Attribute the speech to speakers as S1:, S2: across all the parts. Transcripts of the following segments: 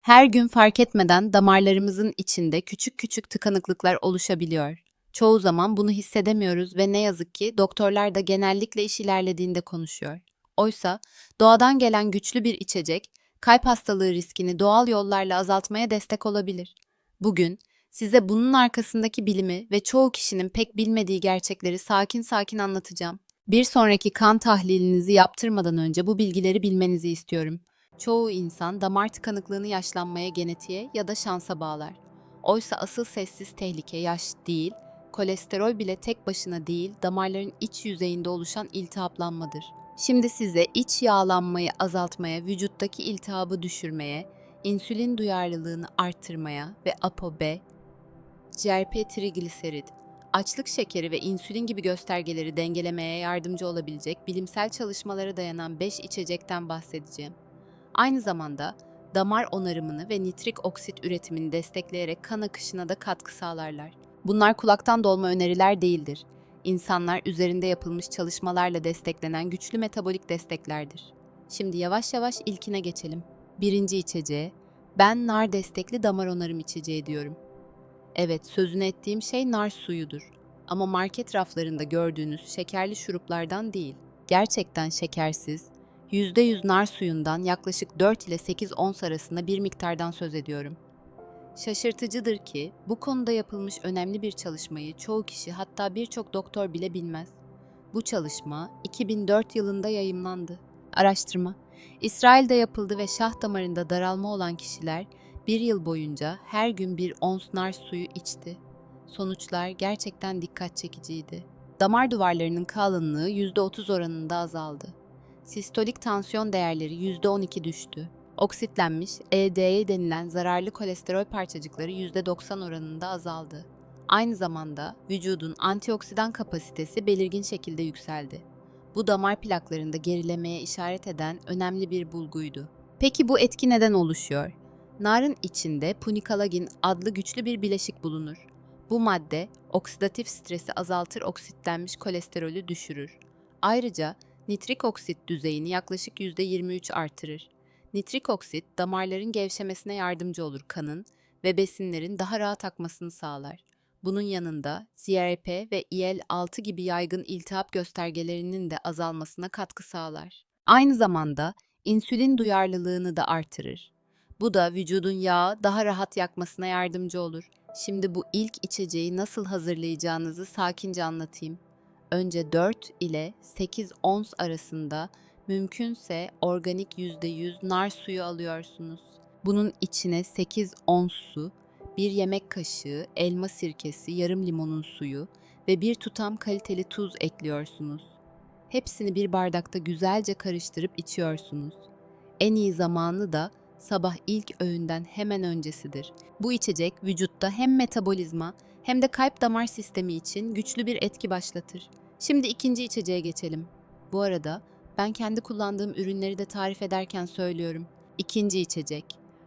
S1: Her gün fark etmeden damarlarımızın içinde küçük küçük tıkanıklıklar oluşabiliyor. Çoğu zaman bunu hissedemiyoruz ve ne yazık ki doktorlar da genellikle iş ilerlediğinde konuşuyor. Oysa doğadan gelen güçlü bir içecek kalp hastalığı riskini doğal yollarla azaltmaya destek olabilir. Bugün size bunun arkasındaki bilimi ve çoğu kişinin pek bilmediği gerçekleri sakin sakin anlatacağım. Bir sonraki kan tahlilinizi yaptırmadan önce bu bilgileri bilmenizi istiyorum. Çoğu insan damar tıkanıklığını yaşlanmaya, genetiğe ya da şansa bağlar. Oysa asıl sessiz tehlike yaş değil, kolesterol bile tek başına değil, damarların iç yüzeyinde oluşan iltihaplanmadır. Şimdi size iç yağlanmayı azaltmaya, vücuttaki iltihabı düşürmeye, insülin duyarlılığını arttırmaya ve ApoB, CRP trigliserid, açlık şekeri ve insülin gibi göstergeleri dengelemeye yardımcı olabilecek bilimsel çalışmalara dayanan 5 içecekten bahsedeceğim. Aynı zamanda damar onarımını ve nitrik oksit üretimini destekleyerek kan akışına da katkı sağlarlar. Bunlar kulaktan dolma öneriler değildir. İnsanlar üzerinde yapılmış çalışmalarla desteklenen güçlü metabolik desteklerdir. Şimdi yavaş yavaş ilkine geçelim. Birinci içeceğe, ben nar destekli damar onarım içeceği diyorum. Evet, sözünü ettiğim şey nar suyudur. Ama market raflarında gördüğünüz şekerli şuruplardan değil. Gerçekten şekersiz, %100 nar suyundan yaklaşık 4 ile 8 ons arasında bir miktardan söz ediyorum. Şaşırtıcıdır ki bu konuda yapılmış önemli bir çalışmayı çoğu kişi hatta birçok doktor bile bilmez. Bu çalışma 2004 yılında yayımlandı. Araştırma, İsrail'de yapıldı ve şah damarında daralma olan kişiler bir yıl boyunca her gün bir ons nar suyu içti. Sonuçlar gerçekten dikkat çekiciydi. Damar duvarlarının kalınlığı %30 oranında azaldı. Sistolik tansiyon değerleri %12 düştü. Oksitlenmiş EDE denilen zararlı kolesterol parçacıkları %90 oranında azaldı. Aynı zamanda vücudun antioksidan kapasitesi belirgin şekilde yükseldi. Bu damar plaklarında gerilemeye işaret eden önemli bir bulguydu. Peki bu etki neden oluşuyor? Narın içinde punikalagin adlı güçlü bir bileşik bulunur. Bu madde oksidatif stresi azaltır, oksitlenmiş kolesterolü düşürür. Ayrıca nitrik oksit düzeyini yaklaşık %23 artırır. Nitrik oksit damarların gevşemesine yardımcı olur kanın ve besinlerin daha rahat akmasını sağlar. Bunun yanında CRP ve IL-6 gibi yaygın iltihap göstergelerinin de azalmasına katkı sağlar. Aynı zamanda insülin duyarlılığını da artırır. Bu da vücudun yağı daha rahat yakmasına yardımcı olur. Şimdi bu ilk içeceği nasıl hazırlayacağınızı sakince anlatayım. Önce 4 ile 8 ons arasında mümkünse organik %100 nar suyu alıyorsunuz. Bunun içine 8 ons su, bir yemek kaşığı elma sirkesi, yarım limonun suyu ve bir tutam kaliteli tuz ekliyorsunuz. Hepsini bir bardakta güzelce karıştırıp içiyorsunuz. En iyi zamanı da sabah ilk öğünden hemen öncesidir. Bu içecek vücutta hem metabolizma hem de kalp damar sistemi için güçlü bir etki başlatır. Şimdi ikinci içeceğe geçelim. Bu arada ben kendi kullandığım ürünleri de tarif ederken söylüyorum. İkinci içecek.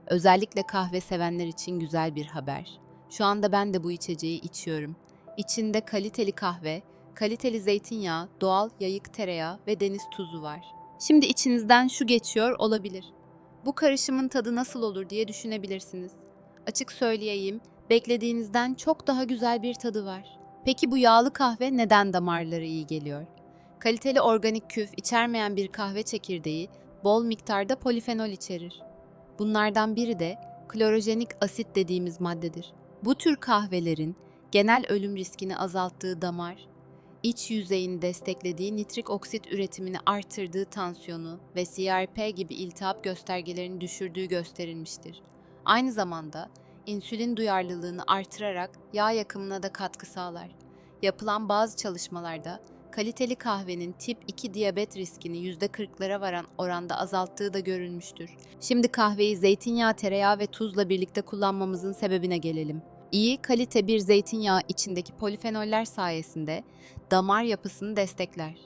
S1: Özellikle kahve sevenler için güzel bir haber. Şu anda ben de bu içeceği içiyorum. İçinde kaliteli kahve, kaliteli zeytinyağı, doğal yayık tereyağı ve deniz tuzu var. Şimdi içinizden şu geçiyor olabilir. Bu karışımın tadı nasıl olur diye düşünebilirsiniz. Açık söyleyeyim, beklediğinizden çok daha güzel bir tadı var. Peki bu yağlı kahve neden damarlara iyi geliyor? Kaliteli organik küf içermeyen bir kahve çekirdeği bol miktarda polifenol içerir. Bunlardan biri de klorojenik asit dediğimiz maddedir. Bu tür kahvelerin genel ölüm riskini azalttığı damar, iç yüzeyini desteklediği nitrik oksit üretimini artırdığı tansiyonu ve CRP gibi iltihap göstergelerini düşürdüğü gösterilmiştir. Aynı zamanda insülin duyarlılığını artırarak yağ yakımına da katkı sağlar. Yapılan bazı çalışmalarda kaliteli kahvenin tip 2 diyabet riskini %40'lara varan oranda azalttığı da görülmüştür. Şimdi kahveyi zeytinyağı, tereyağı ve tuzla birlikte kullanmamızın sebebine gelelim. İyi kalite bir zeytinyağı içindeki polifenoller sayesinde damar yapısını destekler.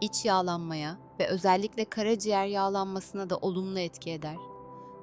S1: İç yağlanmaya ve özellikle karaciğer yağlanmasına da olumlu etki eder.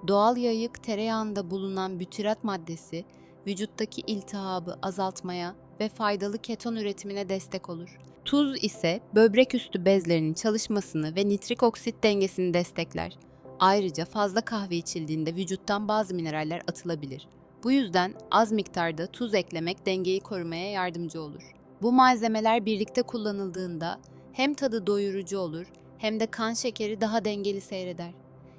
S1: Doğal yayık tereyağında bulunan bütirat maddesi vücuttaki iltihabı azaltmaya ve faydalı keton üretimine destek olur. Tuz ise böbrek üstü bezlerinin çalışmasını ve nitrik oksit dengesini destekler. Ayrıca fazla kahve içildiğinde vücuttan bazı mineraller atılabilir. Bu yüzden az miktarda tuz eklemek dengeyi korumaya yardımcı olur. Bu malzemeler birlikte kullanıldığında hem tadı doyurucu olur hem de kan şekeri daha dengeli seyreder.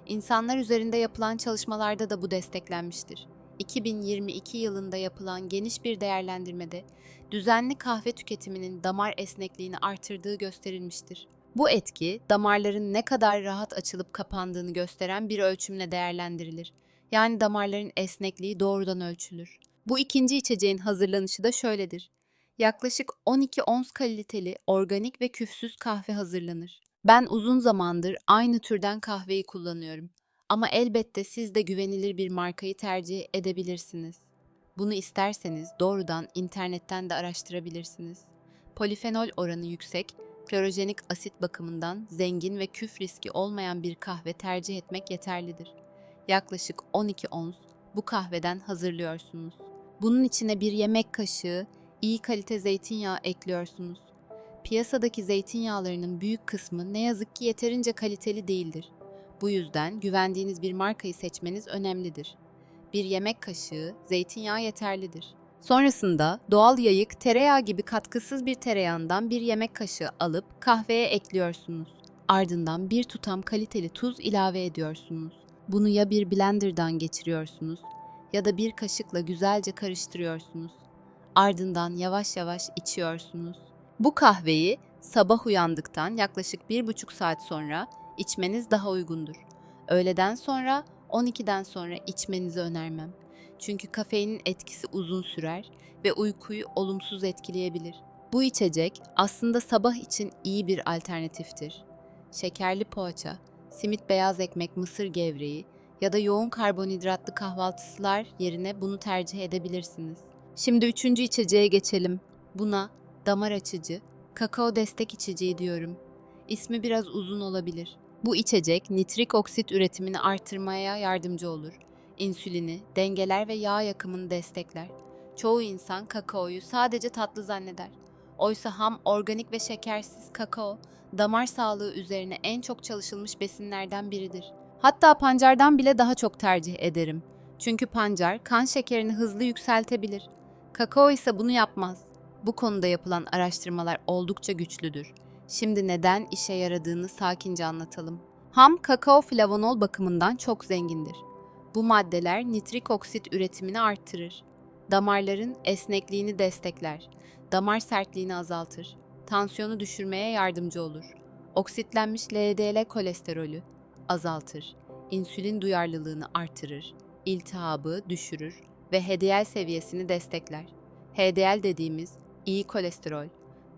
S1: İnsanlar üzerinde yapılan çalışmalarda da bu desteklenmiştir. 2022 yılında yapılan geniş bir değerlendirmede düzenli kahve tüketiminin damar esnekliğini artırdığı gösterilmiştir. Bu etki damarların ne kadar rahat açılıp kapandığını gösteren bir ölçümle değerlendirilir. Yani damarların esnekliği doğrudan ölçülür. Bu ikinci içeceğin hazırlanışı da şöyledir. Yaklaşık 12 ons kaliteli organik ve küfsüz kahve hazırlanır. Ben uzun zamandır aynı türden kahveyi kullanıyorum. Ama elbette siz de güvenilir bir markayı tercih edebilirsiniz. Bunu isterseniz doğrudan internetten de araştırabilirsiniz. Polifenol oranı yüksek, klorojenik asit bakımından zengin ve küf riski olmayan bir kahve tercih etmek yeterlidir. Yaklaşık 12 ons bu kahveden hazırlıyorsunuz. Bunun içine bir yemek kaşığı iyi kalite zeytinyağı ekliyorsunuz. Piyasadaki zeytinyağlarının büyük kısmı ne yazık ki yeterince kaliteli değildir. Bu yüzden güvendiğiniz bir markayı seçmeniz önemlidir. Bir yemek kaşığı zeytinyağı yeterlidir. Sonrasında doğal yayık tereyağı gibi katkısız bir tereyağından bir yemek kaşığı alıp kahveye ekliyorsunuz. Ardından bir tutam kaliteli tuz ilave ediyorsunuz. Bunu ya bir blenderdan geçiriyorsunuz ya da bir kaşıkla güzelce karıştırıyorsunuz. Ardından yavaş yavaş içiyorsunuz. Bu kahveyi sabah uyandıktan yaklaşık bir buçuk saat sonra içmeniz daha uygundur. Öğleden sonra 12'den sonra içmenizi önermem. Çünkü kafeinin etkisi uzun sürer ve uykuyu olumsuz etkileyebilir. Bu içecek aslında sabah için iyi bir alternatiftir. Şekerli poğaça, simit beyaz ekmek mısır gevreği ya da yoğun karbonhidratlı kahvaltısılar yerine bunu tercih edebilirsiniz. Şimdi üçüncü içeceğe geçelim. Buna damar açıcı, kakao destek içeceği diyorum. İsmi biraz uzun olabilir. Bu içecek nitrik oksit üretimini artırmaya yardımcı olur. İnsülini, dengeler ve yağ yakımını destekler. Çoğu insan kakaoyu sadece tatlı zanneder. Oysa ham, organik ve şekersiz kakao, damar sağlığı üzerine en çok çalışılmış besinlerden biridir. Hatta pancardan bile daha çok tercih ederim. Çünkü pancar kan şekerini hızlı yükseltebilir. Kakao ise bunu yapmaz. Bu konuda yapılan araştırmalar oldukça güçlüdür. Şimdi neden işe yaradığını sakince anlatalım. Ham kakao flavonol bakımından çok zengindir. Bu maddeler nitrik oksit üretimini arttırır. Damarların esnekliğini destekler. Damar sertliğini azaltır. Tansiyonu düşürmeye yardımcı olur. Oksitlenmiş LDL kolesterolü azaltır. İnsülin duyarlılığını artırır. İltihabı düşürür ve HDL seviyesini destekler. HDL dediğimiz iyi kolesterol,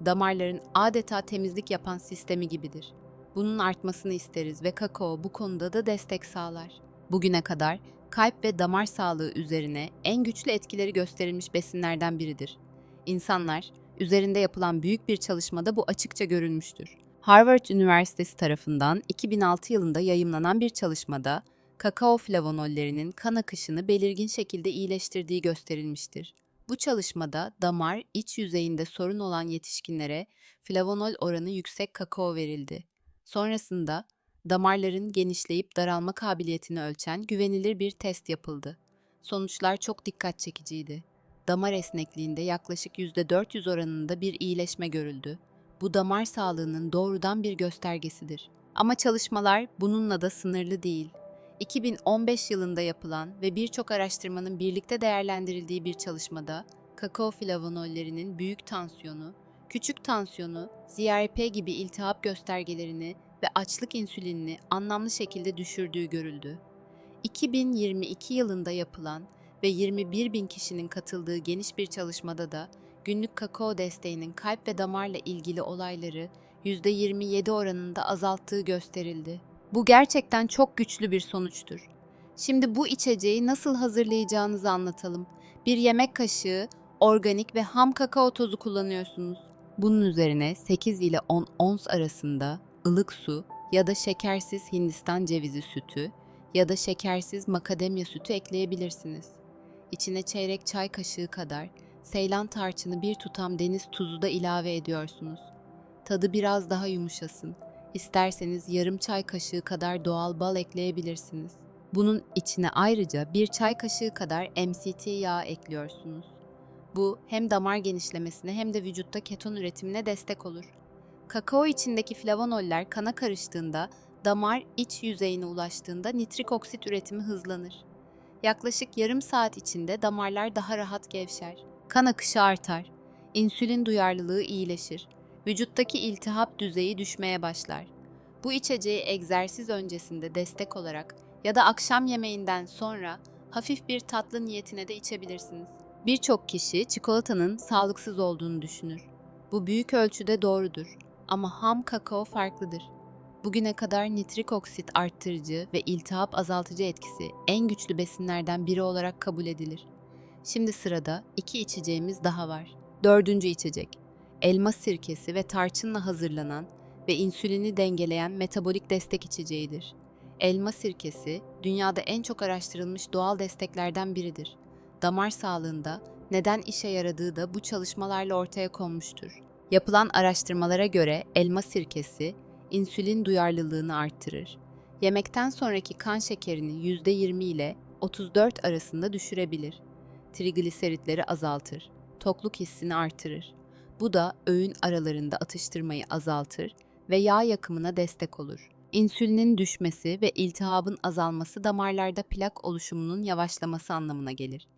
S1: damarların adeta temizlik yapan sistemi gibidir. Bunun artmasını isteriz ve kakao bu konuda da destek sağlar. Bugüne kadar kalp ve damar sağlığı üzerine en güçlü etkileri gösterilmiş besinlerden biridir. İnsanlar, üzerinde yapılan büyük bir çalışmada bu açıkça görülmüştür. Harvard Üniversitesi tarafından 2006 yılında yayımlanan bir çalışmada kakao flavonollerinin kan akışını belirgin şekilde iyileştirdiği gösterilmiştir. Bu çalışmada damar iç yüzeyinde sorun olan yetişkinlere flavonol oranı yüksek kakao verildi. Sonrasında damarların genişleyip daralma kabiliyetini ölçen güvenilir bir test yapıldı. Sonuçlar çok dikkat çekiciydi. Damar esnekliğinde yaklaşık %400 oranında bir iyileşme görüldü. Bu damar sağlığının doğrudan bir göstergesidir. Ama çalışmalar bununla da sınırlı değil. 2015 yılında yapılan ve birçok araştırmanın birlikte değerlendirildiği bir çalışmada kakao flavonollerinin büyük tansiyonu, küçük tansiyonu, ZRP gibi iltihap göstergelerini ve açlık insülinini anlamlı şekilde düşürdüğü görüldü. 2022 yılında yapılan ve 21 bin kişinin katıldığı geniş bir çalışmada da günlük kakao desteğinin kalp ve damarla ilgili olayları %27 oranında azalttığı gösterildi. Bu gerçekten çok güçlü bir sonuçtur. Şimdi bu içeceği nasıl hazırlayacağınızı anlatalım. Bir yemek kaşığı organik ve ham kakao tozu kullanıyorsunuz. Bunun üzerine 8 ile 10 ons arasında ılık su ya da şekersiz Hindistan cevizi sütü ya da şekersiz makademya sütü ekleyebilirsiniz. İçine çeyrek çay kaşığı kadar Seylan tarçını bir tutam deniz tuzu da ilave ediyorsunuz. Tadı biraz daha yumuşasın. İsterseniz yarım çay kaşığı kadar doğal bal ekleyebilirsiniz. Bunun içine ayrıca bir çay kaşığı kadar MCT yağı ekliyorsunuz. Bu hem damar genişlemesine hem de vücutta keton üretimine destek olur. Kakao içindeki flavonoller kana karıştığında damar iç yüzeyine ulaştığında nitrik oksit üretimi hızlanır. Yaklaşık yarım saat içinde damarlar daha rahat gevşer. Kan akışı artar. İnsülin duyarlılığı iyileşir. Vücuttaki iltihap düzeyi düşmeye başlar. Bu içeceği egzersiz öncesinde destek olarak ya da akşam yemeğinden sonra hafif bir tatlı niyetine de içebilirsiniz. Birçok kişi çikolatanın sağlıksız olduğunu düşünür. Bu büyük ölçüde doğrudur ama ham kakao farklıdır. Bugüne kadar nitrik oksit arttırıcı ve iltihap azaltıcı etkisi en güçlü besinlerden biri olarak kabul edilir. Şimdi sırada iki içeceğimiz daha var. Dördüncü içecek. Elma sirkesi ve tarçınla hazırlanan ve insülini dengeleyen metabolik destek içeceğidir. Elma sirkesi dünyada en çok araştırılmış doğal desteklerden biridir. Damar sağlığında neden işe yaradığı da bu çalışmalarla ortaya konmuştur. Yapılan araştırmalara göre elma sirkesi insülin duyarlılığını arttırır. Yemekten sonraki kan şekerini %20 ile 34 arasında düşürebilir. Trigliseritleri azaltır. Tokluk hissini artırır. Bu da öğün aralarında atıştırmayı azaltır ve yağ yakımına destek olur. İnsülinin düşmesi ve iltihabın azalması damarlarda plak oluşumunun yavaşlaması anlamına gelir.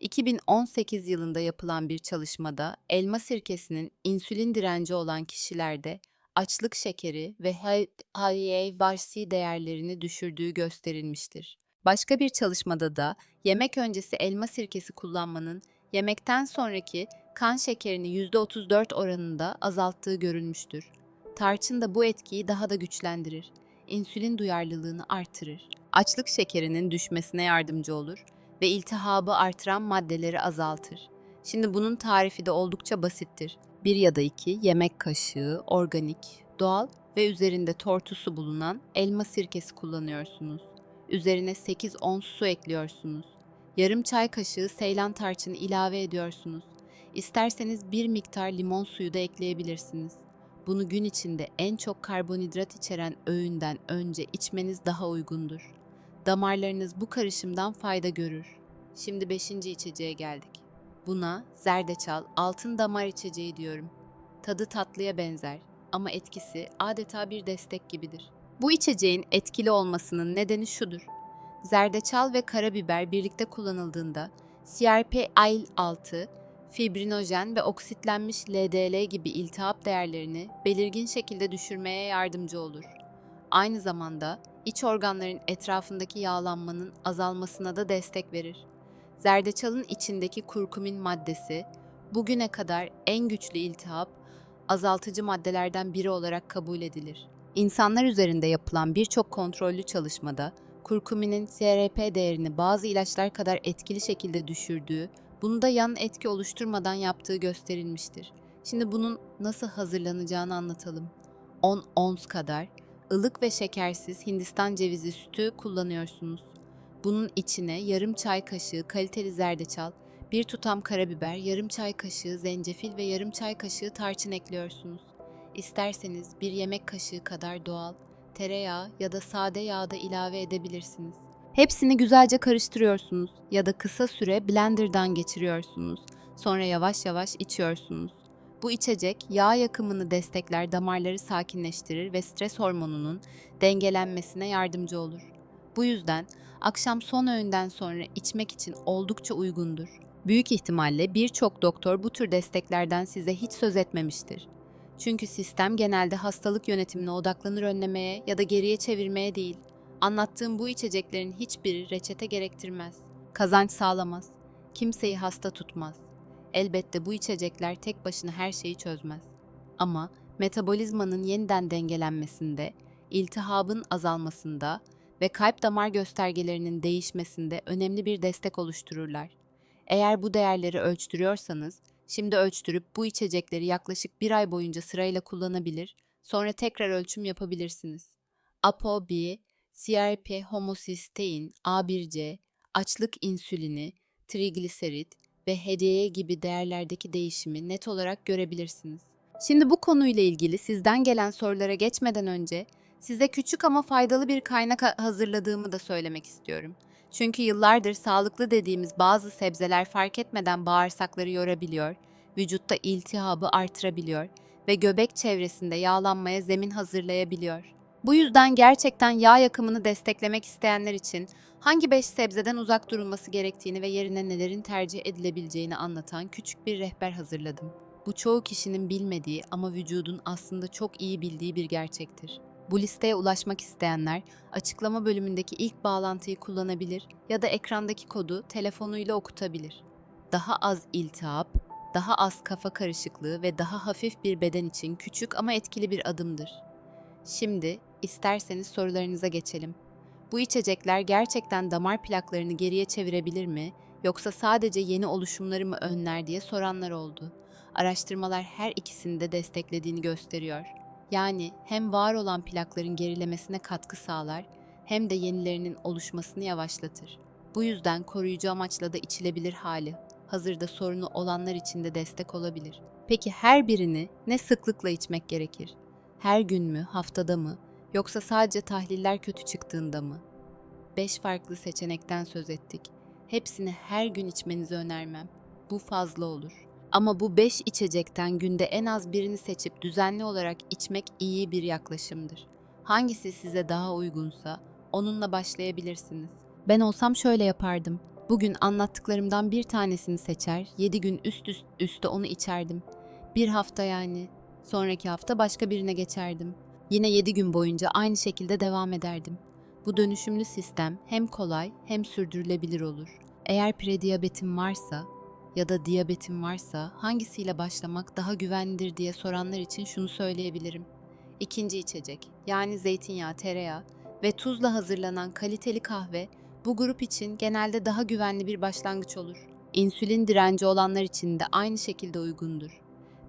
S1: 2018 yılında yapılan bir çalışmada elma sirkesinin insülin direnci olan kişilerde açlık şekeri ve HbA1c değerlerini düşürdüğü gösterilmiştir. Başka bir çalışmada da yemek öncesi elma sirkesi kullanmanın yemekten sonraki kan şekerini %34 oranında azalttığı görülmüştür. Tarçın da bu etkiyi daha da güçlendirir. İnsülin duyarlılığını artırır. Açlık şekerinin düşmesine yardımcı olur ve iltihabı artıran maddeleri azaltır. Şimdi bunun tarifi de oldukça basittir. Bir ya da iki yemek kaşığı organik, doğal ve üzerinde tortusu bulunan elma sirkesi kullanıyorsunuz. Üzerine 8-10 su ekliyorsunuz. Yarım çay kaşığı seylan tarçını ilave ediyorsunuz. İsterseniz bir miktar limon suyu da ekleyebilirsiniz. Bunu gün içinde en çok karbonhidrat içeren öğünden önce içmeniz daha uygundur. Damarlarınız bu karışımdan fayda görür. Şimdi beşinci içeceğe geldik. Buna zerdeçal, altın damar içeceği diyorum. Tadı tatlıya benzer ama etkisi adeta bir destek gibidir. Bu içeceğin etkili olmasının nedeni şudur. Zerdeçal ve karabiber birlikte kullanıldığında CRP-IL-6, fibrinojen ve oksitlenmiş LDL gibi iltihap değerlerini belirgin şekilde düşürmeye yardımcı olur. Aynı zamanda iç organların etrafındaki yağlanmanın azalmasına da destek verir. Zerdeçalın içindeki kurkumin maddesi bugüne kadar en güçlü iltihap azaltıcı maddelerden biri olarak kabul edilir. İnsanlar üzerinde yapılan birçok kontrollü çalışmada kurkuminin CRP değerini bazı ilaçlar kadar etkili şekilde düşürdüğü, bunu da yan etki oluşturmadan yaptığı gösterilmiştir. Şimdi bunun nasıl hazırlanacağını anlatalım. 10 ons kadar ılık ve şekersiz Hindistan cevizi sütü kullanıyorsunuz. Bunun içine yarım çay kaşığı kaliteli zerdeçal, bir tutam karabiber, yarım çay kaşığı zencefil ve yarım çay kaşığı tarçın ekliyorsunuz. İsterseniz bir yemek kaşığı kadar doğal, tereyağı ya da sade yağ da ilave edebilirsiniz. Hepsini güzelce karıştırıyorsunuz ya da kısa süre blenderdan geçiriyorsunuz. Sonra yavaş yavaş içiyorsunuz. Bu içecek yağ yakımını destekler, damarları sakinleştirir ve stres hormonunun dengelenmesine yardımcı olur. Bu yüzden akşam son öğünden sonra içmek için oldukça uygundur. Büyük ihtimalle birçok doktor bu tür desteklerden size hiç söz etmemiştir. Çünkü sistem genelde hastalık yönetimine odaklanır önlemeye ya da geriye çevirmeye değil. Anlattığım bu içeceklerin hiçbiri reçete gerektirmez. Kazanç sağlamaz. Kimseyi hasta tutmaz. Elbette bu içecekler tek başına her şeyi çözmez. Ama metabolizmanın yeniden dengelenmesinde, iltihabın azalmasında ve kalp damar göstergelerinin değişmesinde önemli bir destek oluştururlar. Eğer bu değerleri ölçtürüyorsanız, şimdi ölçtürüp bu içecekleri yaklaşık bir ay boyunca sırayla kullanabilir, sonra tekrar ölçüm yapabilirsiniz. ApoB, CRP homosistein, A1C, açlık insülini, trigliserit ve HDL gibi değerlerdeki değişimi net olarak görebilirsiniz. Şimdi bu konuyla ilgili sizden gelen sorulara geçmeden önce size küçük ama faydalı bir kaynak ha- hazırladığımı da söylemek istiyorum. Çünkü yıllardır sağlıklı dediğimiz bazı sebzeler fark etmeden bağırsakları yorabiliyor, vücutta iltihabı artırabiliyor ve göbek çevresinde yağlanmaya zemin hazırlayabiliyor. Bu yüzden gerçekten yağ yakımını desteklemek isteyenler için hangi 5 sebzeden uzak durulması gerektiğini ve yerine nelerin tercih edilebileceğini anlatan küçük bir rehber hazırladım. Bu çoğu kişinin bilmediği ama vücudun aslında çok iyi bildiği bir gerçektir. Bu listeye ulaşmak isteyenler açıklama bölümündeki ilk bağlantıyı kullanabilir ya da ekrandaki kodu telefonuyla okutabilir. Daha az iltihap, daha az kafa karışıklığı ve daha hafif bir beden için küçük ama etkili bir adımdır. Şimdi isterseniz sorularınıza geçelim. Bu içecekler gerçekten damar plaklarını geriye çevirebilir mi yoksa sadece yeni oluşumları mı önler diye soranlar oldu. Araştırmalar her ikisini de desteklediğini gösteriyor. Yani hem var olan plakların gerilemesine katkı sağlar hem de yenilerinin oluşmasını yavaşlatır. Bu yüzden koruyucu amaçla da içilebilir hali hazırda sorunu olanlar için de destek olabilir. Peki her birini ne sıklıkla içmek gerekir? Her gün mü, haftada mı, yoksa sadece tahliller kötü çıktığında mı? 5 farklı seçenekten söz ettik. Hepsini her gün içmenizi önermem. Bu fazla olur. Ama bu 5 içecekten günde en az birini seçip düzenli olarak içmek iyi bir yaklaşımdır. Hangisi size daha uygunsa onunla başlayabilirsiniz. Ben olsam şöyle yapardım. Bugün anlattıklarımdan bir tanesini seçer, 7 gün üst üst üste onu içerdim. Bir hafta yani. Sonraki hafta başka birine geçerdim. Yine 7 gün boyunca aynı şekilde devam ederdim. Bu dönüşümlü sistem hem kolay hem sürdürülebilir olur. Eğer prediyabetin varsa ya da diyabetin varsa hangisiyle başlamak daha güvenlidir diye soranlar için şunu söyleyebilirim. İkinci içecek yani zeytinyağı, tereyağı ve tuzla hazırlanan kaliteli kahve bu grup için genelde daha güvenli bir başlangıç olur. İnsülin direnci olanlar için de aynı şekilde uygundur.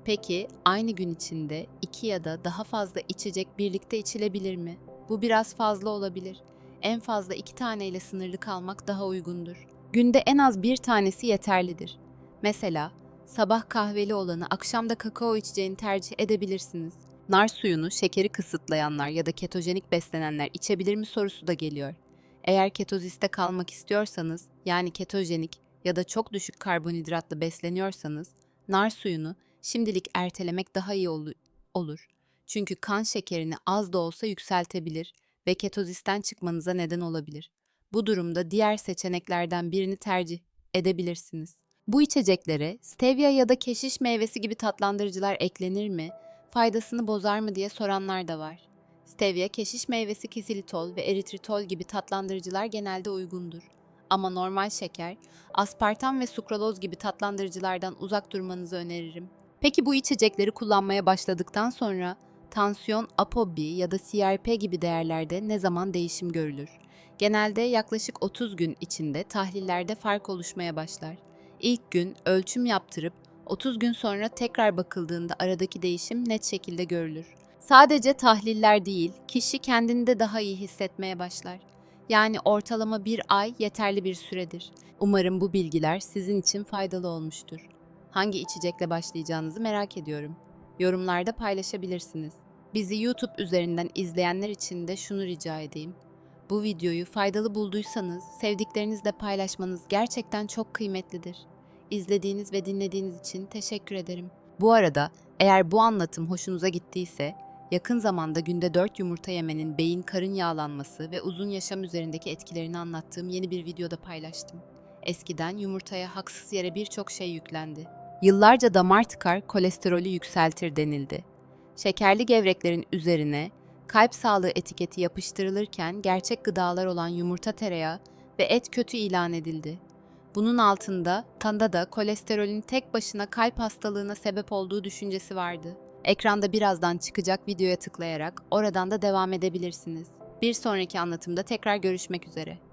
S1: Peki aynı gün içinde iki ya da daha fazla içecek birlikte içilebilir mi? Bu biraz fazla olabilir. En fazla iki taneyle sınırlı kalmak daha uygundur. Günde en az bir tanesi yeterlidir. Mesela sabah kahveli olanı akşamda kakao içeceğini tercih edebilirsiniz. Nar suyunu şekeri kısıtlayanlar ya da ketojenik beslenenler içebilir mi sorusu da geliyor. Eğer ketoziste kalmak istiyorsanız, yani ketojenik ya da çok düşük karbonhidratlı besleniyorsanız, nar suyunu şimdilik ertelemek daha iyi olu- olur. Çünkü kan şekerini az da olsa yükseltebilir ve ketozisten çıkmanıza neden olabilir. Bu durumda diğer seçeneklerden birini tercih edebilirsiniz. Bu içeceklere stevia ya da keşiş meyvesi gibi tatlandırıcılar eklenir mi, faydasını bozar mı diye soranlar da var. Stevia, keşiş meyvesi kisilitol ve eritritol gibi tatlandırıcılar genelde uygundur. Ama normal şeker, aspartam ve sukraloz gibi tatlandırıcılardan uzak durmanızı öneririm. Peki bu içecekleri kullanmaya başladıktan sonra tansiyon, ApoB ya da CRP gibi değerlerde ne zaman değişim görülür? Genelde yaklaşık 30 gün içinde tahlillerde fark oluşmaya başlar. İlk gün ölçüm yaptırıp 30 gün sonra tekrar bakıldığında aradaki değişim net şekilde görülür. Sadece tahliller değil, kişi kendini de daha iyi hissetmeye başlar. Yani ortalama bir ay yeterli bir süredir. Umarım bu bilgiler sizin için faydalı olmuştur. Hangi içecekle başlayacağınızı merak ediyorum. Yorumlarda paylaşabilirsiniz. Bizi YouTube üzerinden izleyenler için de şunu rica edeyim. Bu videoyu faydalı bulduysanız sevdiklerinizle paylaşmanız gerçekten çok kıymetlidir. İzlediğiniz ve dinlediğiniz için teşekkür ederim. Bu arada eğer bu anlatım hoşunuza gittiyse yakın zamanda günde 4 yumurta yemenin beyin karın yağlanması ve uzun yaşam üzerindeki etkilerini anlattığım yeni bir videoda paylaştım. Eskiden yumurtaya haksız yere birçok şey yüklendi. Yıllarca damar tıkar, kolesterolü yükseltir denildi. Şekerli gevreklerin üzerine kalp sağlığı etiketi yapıştırılırken gerçek gıdalar olan yumurta tereyağı ve et kötü ilan edildi. Bunun altında kanda da kolesterolün tek başına kalp hastalığına sebep olduğu düşüncesi vardı. Ekranda birazdan çıkacak videoya tıklayarak oradan da devam edebilirsiniz. Bir sonraki anlatımda tekrar görüşmek üzere.